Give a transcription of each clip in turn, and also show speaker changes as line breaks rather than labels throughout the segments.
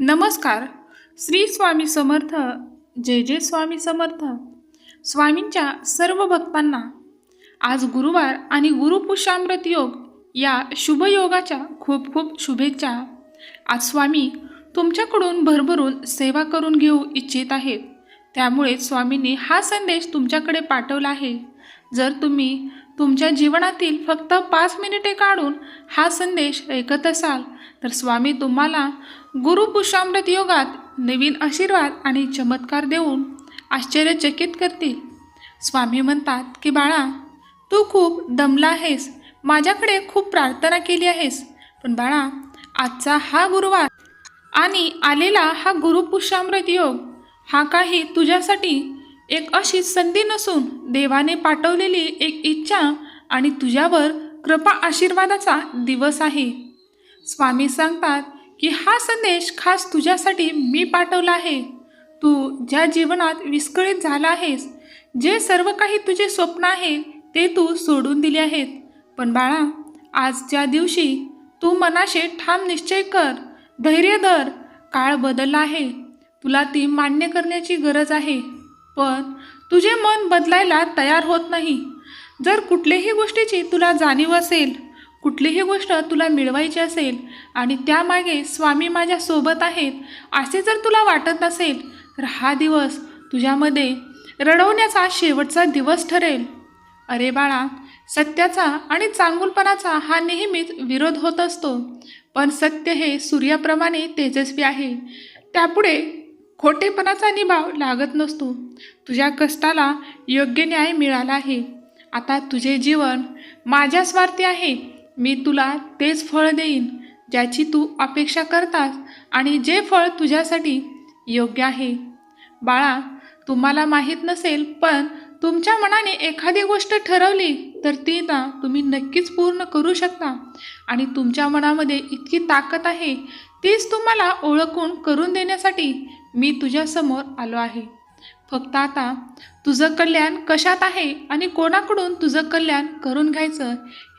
नमस्कार. श्री स्वामी समर्थ जय जय स्वामी समर्थ. स्वामींच्या सर्व भक्तांना आज गुरुवार आणि गुरुपुषामृत योग या शुभयोगाच्या खूप खूप शुभेच्छा. आज स्वामी तुमच्याकडून भरभरून सेवा करून घेऊ इच्छित आहेत. त्यामुळे स्वामींनी हा संदेश तुमच्याकडे पाठवला आहे. जर तुम्ही तुमच्या जीवनातील फक्त पाच मिनिटे काढून हा संदेश ऐकत असाल तर स्वामी तुम्हाला गुरुपुषामृत योगात नवीन आशीर्वाद आणि चमत्कार देऊन आश्चर्यचकित करतील. स्वामी म्हणतात की बाळा तू खूप दमला आहेस. माझ्याकडे खूप प्रार्थना केली आहेस. पण बाळा आजचा हा गुरुवार आणि आलेला हा गुरुपुषामृत योग हा काही तुझ्यासाठी एक अशी संधी नसून देवाने पाठवलेली एक इच्छा आणि तुझ्यावर कृपा आशीर्वादाचा दिवस आहे. स्वामी सांगतात की हा संदेश खास तुझ्यासाठी मी पाठवला आहे. तू ज्या जीवनात विस्कळीत झाला आहेस जे सर्व काही तुझे स्वप्न आहे ते तू सोडून दिले आहेत. पण बाळा आज ज्या दिवशी तू मनाशी ठाम निश्चय कर धैर्य धर काळ बदलला आहे. तुला ती मान्य करण्याची गरज आहे. पण तुझे मन बदलायला तयार होत नाही. जर कुठल्याही गोष्टीची तुला जाणीव असेल कुठलीही गोष्ट तुला मिळवायची असेल आणि त्यामागे स्वामी माझ्या सोबत आहेत असे जर तुला वाटत असेल तर हा दिवस तुझ्यामध्ये रडवण्याचा शेवटचा दिवस ठरेल. अरे बाळा सत्याचा आणि चांगुलपणाचा हा नेहमीच विरोध होत असतो. पण सत्य हे सूर्याप्रमाणे तेजस्वी आहे. त्यापुढे खोटेपणाचा निभाव लागत नसतो. तुझ्या कष्टाला योग्य न्याय मिळाला आहे. आता तुझे जीवन माझ्या स्वार्थी आहे. मी तुला तेच फळ देईन ज्याची तू अपेक्षा करतास आणि जे फळ तुझ्यासाठी योग्य आहे. बाळा तुम्हाला माहीत नसेल पण तुमच्या मनाने एखादी गोष्ट ठरवली तर ती ना तुम्ही नक्कीच पूर्ण करू शकता. आणि तुमच्या मनामध्ये इतकी ताकद आहे तीच तुम्हाला ओळखून करून देण्यासाठी मी तुझ्यासमोर आलो आहे. फक्त आता तुझं कल्याण कशात आहे आणि कोणाकडून तुझं कल्याण करून घ्यायचं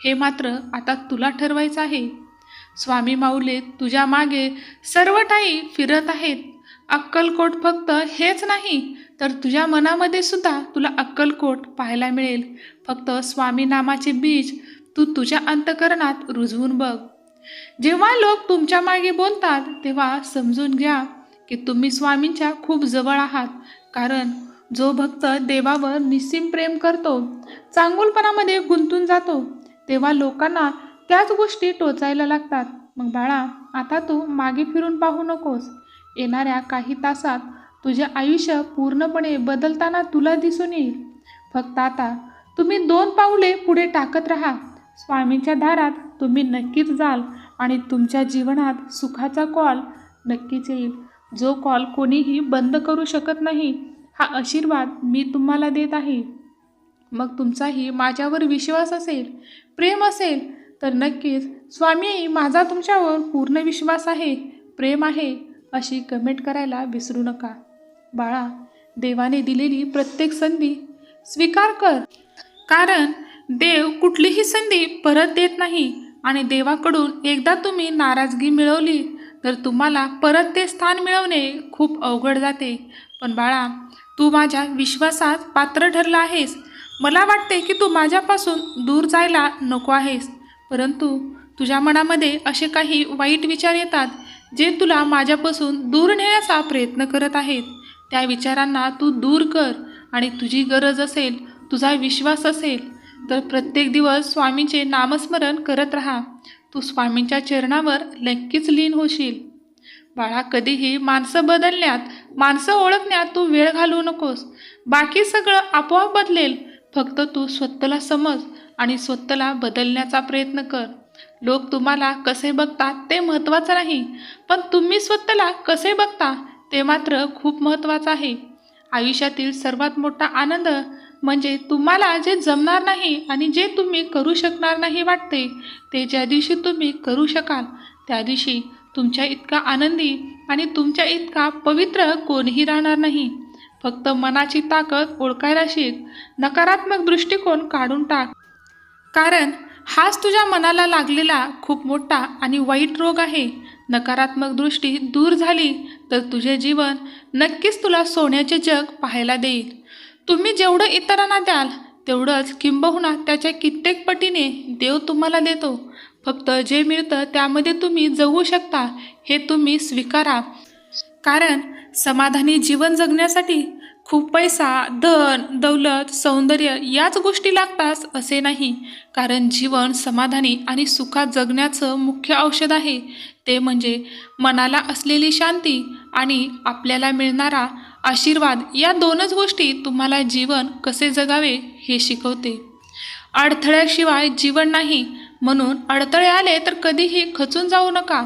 हे मात्र आता तुला ठरवायचं आहे. स्वामी माऊले तुझ्या मागे सर्व ठाई फिरत आहेत. अक्कलकोट फक्त हेच नाही तर तुझ्या मनामध्ये सुद्धा तुला अक्कलकोट पाहायला मिळेल. फक्त स्वामी नामाचे बीज तू तुझ्या अंतकरणात रुजवून बघ. जेव्हा लोक तुमच्या मागे बोलतात तेव्हा समजून घ्या. की तुम्ही स्वामींच्या खूप जवळ आहात. कारण जो भक्त देवावर निस्सीम प्रेम करतो चांगुलपणामध्ये गुंतून जातो तेव्हा लोकांना त्याच गोष्टी टोचायला लागतात. मग बाळा आता तू मागे फिरून पाहू नकोस. येणाऱ्या काही तासात तुझे आयुष्य पूर्णपणे बदलताना तुला दिसून येईल. फक्त आता तुम्ही दोन पाऊले पुढे टाकत राहा. स्वामींच्या दारात तुम्ही नक्कीच जाल आणि तुमच्या जीवनात सुखाचा कॉल नक्कीच येईल. जो कॉल कोणीही बंद करू शकत नाही हा आशीर्वाद मी तुम्हाला देत आहे. मग तुमचाही माझ्यावर विश्वास असेल प्रेम असेल तर नक्कीच स्वामी माझा तुमच्यावर पूर्ण विश्वास आहे प्रेम आहे अशी कमेंट करायला विसरू नका. बाळा देवाने दिलेली प्रत्येक संधी स्वीकार कर. कारण देव कुठलीही संधी परत देत नाही आणि देवाकडून एकदा तुम्ही नाराजगी मिळवली तर तुम्हाला परत ते स्थान मिळवणे खूप अवघड जाते. पण बाळा तू माझ्या विश्वासात पात्र ठरला आहेस. मला वाटते की तू माझ्यापासून दूर जायला नको आहेस. परंतु तुझ्या मनामध्ये असे काही वाईट विचार येतात जे तुला माझ्यापासून दूर नेण्याचा प्रयत्न करत आहेत. त्या विचारांना तू दूर कर आणि तुझी गरज असेल तुझा विश्वास असेल तर प्रत्येक दिवस स्वामींचे नामस्मरण करत राहा. तू स्वामींच्या चरणावर नक्कीच लीन होशील. बाळा कधीही माणसं बदलण्यात माणसं ओळखण्यात तू वेळ घालवू नकोस. बाकी सगळं आपोआप बदलेल. फक्त तू स्वतःला समज आणि स्वतःला बदलण्याचा प्रयत्न कर. लोक तुम्हाला कसे बघतात ते महत्त्वाचं नाही पण तुम्ही स्वतःला कसे बघता ते मात्र खूप महत्त्वाचं आहे. आयुष्यातील सर्वात मोठा आनंद म्हणजे तुम्हाला जे जमणार नाही आणि जे तुम्ही करू शकणार नाही वाटते ते ज्या दिवशी तुम्ही करू शकाल त्या दिवशी तुमच्या इतका आनंदी आणि तुमच्या इतका पवित्र कोणीही राहणार नाही. फक्त मनाची ताकद ओळखायला शिक नकारात्मक दृष्टिकोन काढून टाक. कारण हाच तुझ्या मनाला लागलेला खूप मोठा आणि वाईट रोग आहे. नकारात्मक दृष्टी दूर झाली तर तुझे जीवन नक्कीच तुला सोन्याचे जग पाहायला देईल. तुम्ही जेवढं इतरांना द्याल तेवढंच किंबहुना त्याच्या कित्येक पटीने देव तुम्हाला देतो. फक्त जे मिळतं त्यामध्ये तुम्ही जगू शकता हे तुम्ही स्वीकारा. कारण समाधानी जीवन जगण्यासाठी खूप पैसा धन दौलत सौंदर्य याच गोष्टी लागतात असे नाही. कारण जीवन समाधानी आणि सुखात जगण्याचं मुख्य औषध आहे. ते म्हणजे मनाला असलेली शांती आणि आपल्याला मिळणारा आशीर्वाद या दोनच गोष्टी तुम्हाला जीवन कसे जगावे हे शिकवते. अडथळ्याशिवाय जीवन नाही म्हणून अडथळे आले तर कधीही खचून जाऊ नका.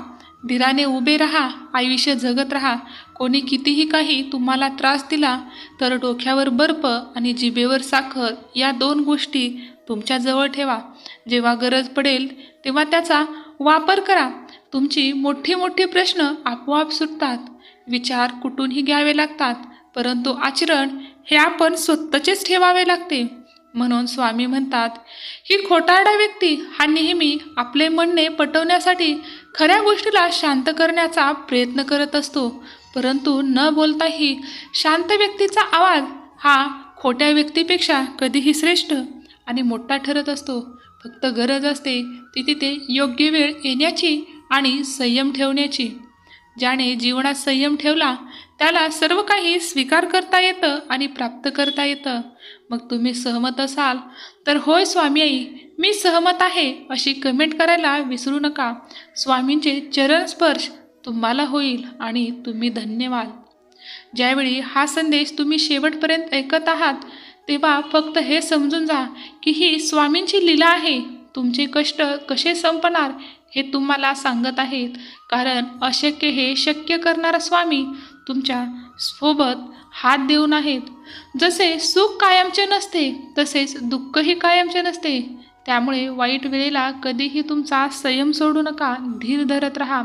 धीराने उभे राहा आयुष्य जगत राहा. कोणी कितीही काही तुम्हाला त्रास दिला तर डोक्यावर बर्फ आणि जिभेवर साखर या दोन गोष्टी तुमच्याजवळ ठेवा. जेव्हा गरज पडेल तेव्हा त्याचा वापर करा. तुमची मोठी मोठी प्रश्न आपोआप सुटतात. विचार कुठूनही घ्यावे लागतात परंतु आचरण हे आपण स्वतःचेच ठेवावे लागते. म्हणून स्वामी म्हणतात ही खोटारडा व्यक्ती हा नेहमी आपले म्हणणे पटवण्यासाठी खऱ्या गोष्टीला शांत करण्याचा प्रयत्न करत असतो. परंतु न बोलताही शांत व्यक्तीचा आवाज हा खोट्या व्यक्तीपेक्षा कधीही श्रेष्ठ आणि मोठा ठरत असतो. फक्त गरज असते ती तिथे योग्य वेळ येण्याची आणि संयम ठेवण्याची. ज्याने जीवनात संयम ठेवला त्याला सर्व काही स्वीकार करता येतं आणि प्राप्त करता येतं. मग तुम्ही सहमत असाल तर होय स्वामी आई मी सहमत आहे अशी कमेंट करायला विसरू नका. स्वामींचे चरण स्पर्श तुम्हाला होईल आणि तुम्ही धन्यवाद. ज्यावेळी हा संदेश तुम्ही शेवटपर्यंत ऐकत आहात तेव्हा फक्त हे समजून जा की ही स्वामींची लीला आहे. तुमचे कष्ट कसे संपणार हे तुम्हाला सांगत आहेत. कारण अशक्य हे शक्य करणारा स्वामी तुमच्यासोबत हात देऊन आहेत. जसे सुख कायमचे नसते तसेच दुःखही कायमचे नसते. त्यामुळे वाईट वेळेला कधीही तुमचा संयम सोडू नका धीर धरत राहा.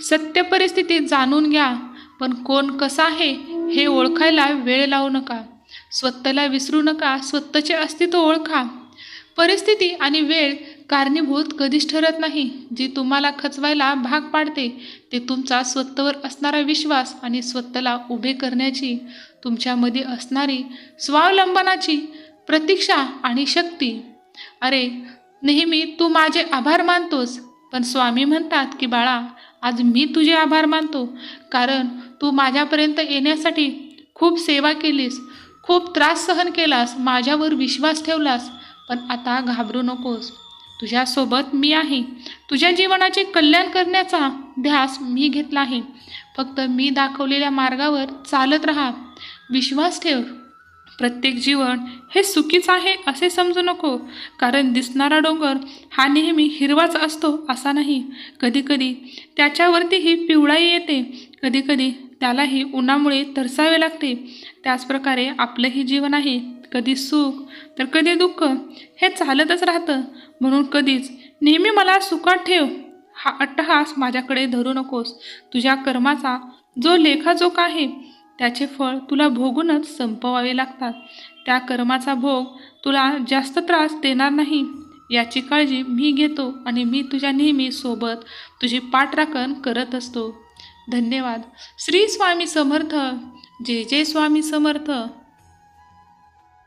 सत्य परिस्थिती जाणून घ्या पण कोण कसा आहे हे ओळखायला वेळ लावू नका. स्वतःला विसरू नका स्वतःचे अस्तित्व ओळखा. परिस्थिती आणि वेळ कारणीभूत कधीच ठरत नाही. जी तुम्हाला खचवायला भाग पाडते ते तुमचा स्वतःवर असणारा विश्वास आणि स्वतःला उभे करण्याची तुमच्यामध्ये असणारी स्वावलंबनाची प्रतीक्षा आणि शक्ती. अरे नेहमी तू माझे आभार मानतोस पण स्वामी म्हणतात की बाळा आज मी तुझे आभार मानतो कारण तू माझ्यापर्यंत येण्यासाठी खूप सेवा केलीस खूप त्रास सहन केलास माझ्यावर विश्वास ठेवलास पण आता घाबरू नकोस. तुझ्यासोबत मी आहे. तुझ्या जीवनाचे कल्याण करण्याचा ध्यास मी घेतला आहे. फक्त मी दाखवलेल्या मार्गावर चालत राहा. विश्वास ठेव. प्रत्येक जीवन हे सुखीच आहे असे समजू नको. कारण दिसणारा डोंगर हा नेहमी हिरवाच असतो असा नाही. कधीकधी त्याच्यावरतीही पिवळाही येते. कधीकधी त्यालाही उन्हामुळे तरसावे लागते. त्याचप्रकारे आपलंही जीवन आहे. कधी सुख तर कधी दुःख हे चालतच राहतं. म्हणून कधीच नेहमी मला सुखात ठेव. हा अट्टहास माझ्याकडे धरू नकोस. तुझ्या कर्माचा जो लेखाजोखा आहे त्याचे फळ तुला भोगूनच संपवावे लागतात. त्या कर्माचा भोग तुला जास्त त्रास देणार नाही. याची काळजी मी घेतो आणि मी तुझ्या नेहमी सोबत तुझी पाठराखण करत असतो. धन्यवाद. श्री स्वामी समर्थ. जय जय स्वामी समर्थ.